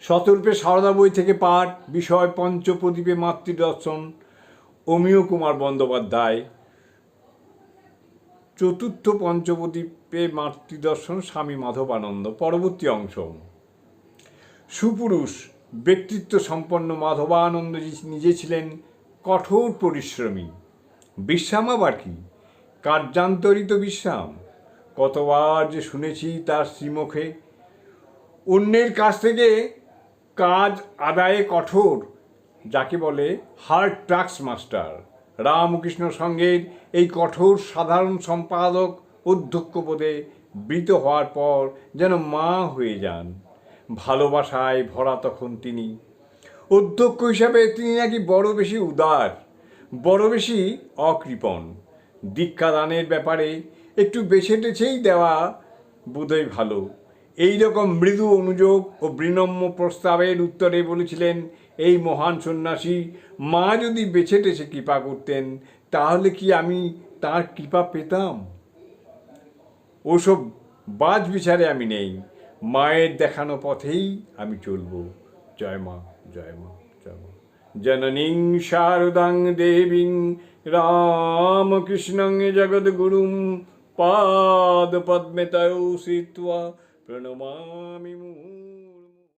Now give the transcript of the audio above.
শতরূপে সারদা বই থেকে পাঠ, বিষয় পঞ্চপ্রদীপে মাতৃদর্শন, অমিয় কুমার বন্দ্যোপাধ্যায়। চতুর্থ পঞ্চপ্রদীপে মাতৃদর্শন স্বামী মাধবানন্দ, পরবর্তী অংশ। সুপুরুষ, ব্যক্তিত্ব সম্পন্ন মাধবানন্দ নিজে ছিলেন কঠোর পরিশ্রমী। বিশ্রাম আবার কি? কার্যান্তরিত বিশ্রাম। কতবার যে শুনেছি তার শ্রীমুখে। অন্যের কাছ থেকে কাজ আদায়ে কঠোর, যাকে বলে হার্ড ট্রাক্স মাস্টার। রামকৃষ্ণ সঙ্গের এই কঠোর সাধারণ সম্পাদক অধ্যক্ষ পদে বৃত হওয়ার পর যেন মা হয়ে যান। ভালোবাসায় ভরা তখন তিনি। অধ্যক্ষ হিসাবে তিনি নাকি বড় বেশি উদার, বড় বেশি অকৃপণ। দীক্ষাদানের ব্যাপারে একটু বেছে টেছেই দেওয়া বোধহয় ভালো। এই রকম মৃদু অনুযোগ ও বিনম্র প্রস্তাবের উত্তরে বলেছিলেন এই মহান সন্ন্যাসী, মা যদি বেছে টেছে কৃপা করতেন, তাহলে কি আমি তার কৃপা পেতাম? ওসব বাজ বিচারে আমি নেই, মায়ের দেখানো পথেই আমি চলব। জয় মা জয় মা জয় মা। জননীং শারদাং দেবীং রামকৃষ্ণং জগদ্গুরুম পাদ পদ্মে তৌ പ്രണമാമി